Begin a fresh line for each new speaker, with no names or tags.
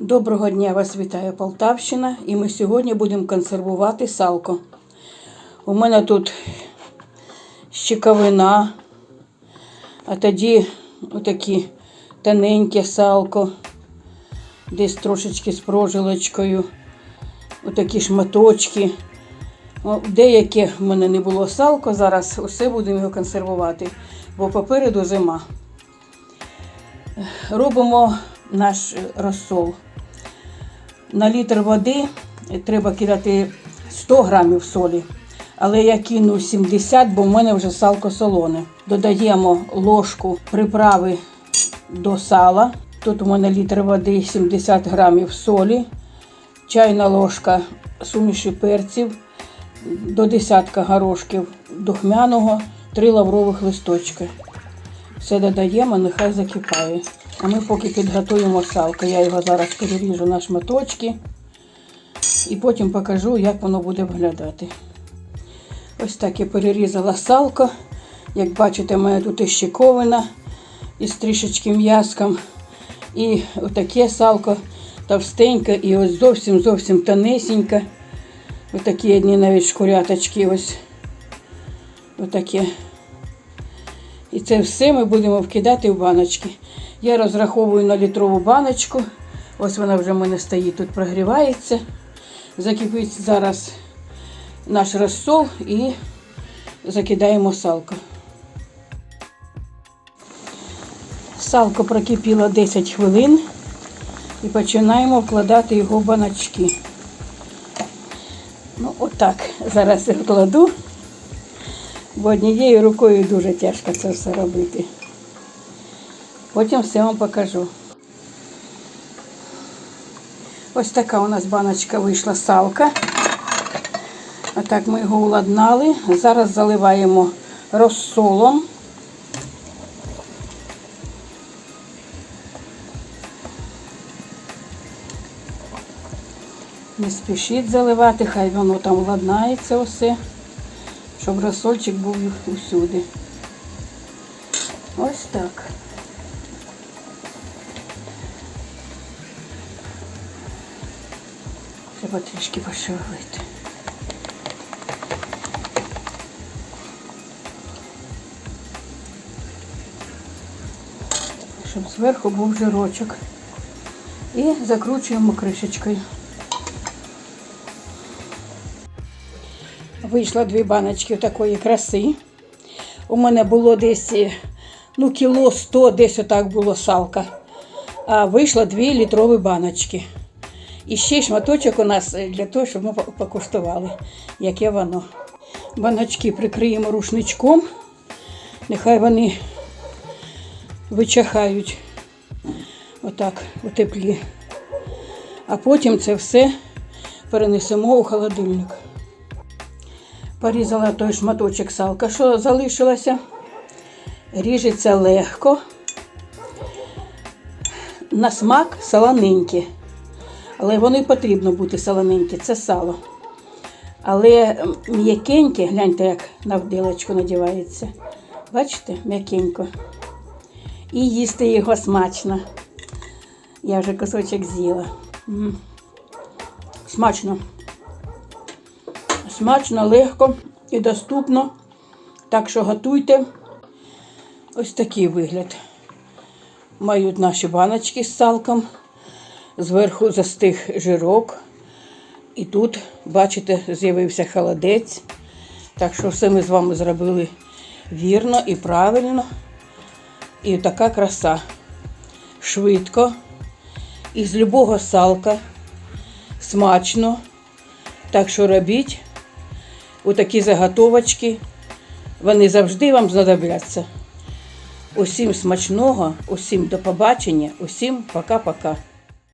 Доброго дня вас вітає Полтавщина, і ми сьогодні будемо консервувати салко. У мене тут щековина, а тоді отакі тоненьке салко, десь трошечки з прожилочкою, отакі шматочки. Деяке в мене не було салко, зараз усе будемо його консервувати, бо попереду зима. Робимо наш е, розсол. На літр води треба кидати 100 грамів солі, але я кину 70, бо в мене вже салко солоне. Додаємо ложку приправи до сала. Тут у мене літр води 70 грамів солі, чайна ложка суміші перців, до десятка горошків духмяного, 3 лаврових листочки. Все додаємо, нехай закипає. А ми поки підготуємо салко. Я його зараз переріжу на шматочки і потім покажу, як воно буде виглядати. Ось так я перерізала салко. Як бачите, в мене тут і щековина із трішечки м'яском. І отаке салко товстеньке і ось зовсім зовсім тонесеньке. Отакі одні навіть шкуряточки. Ось отаке. І це все ми будемо вкидати в баночки. Я розраховую на літрову баночку. Ось вона вже в мене стоїть, тут прогрівається. Закипить зараз наш розсол і закидаємо салко. Салко прокипіло 10 хвилин і починаємо вкладати його в баночки. Ну, отак. Зараз я вкладу, бо однією рукою дуже тяжко це все робити. Потім все вам покажу. Ось така у нас баночка вийшла салка. Отак ми його уладнали. Зараз заливаємо розсолом. Не спішіть заливати, хай воно там владнається усе, щоб розсольчик був усюди. Ось так. Треба трішки пошевелити. Щоб зверху був жирочок. І закручуємо кришечкою. Вийшло дві баночки такої краси. У мене було десь ну, кіло 100, десь отак було салка. А вийшло дві літрові баночки. І ще шматочок у нас для того, щоб ми покуштували, яке воно. Баночки прикриємо рушничком. Нехай вони вичахають отак у теплі. А потім це все перенесемо у холодильник. Порізала той шматочок салка, що залишилося. Ріжеться легко. На смак солоненьке. Але воно і потрібно бути солоненьке, це сало. Але м'якеньке, гляньте, як на вдилочку надівається. Бачите, м'якенько. І їсти його смачно. Я вже кусочок з'їла. Смачно. Смачно, легко і доступно. Так що готуйте. Ось такий вигляд. Мають наші баночки з салком. Зверху застиг жирок. І тут, бачите, з'явився холодець. Так що все ми з вами зробили вірно і правильно. І така краса. Швидко. І з любого салка. Смачно. Так що робіть отакі заготовочки. Вони завжди вам знадобляться. Усім смачного, усім до побачення, усім пока-пока.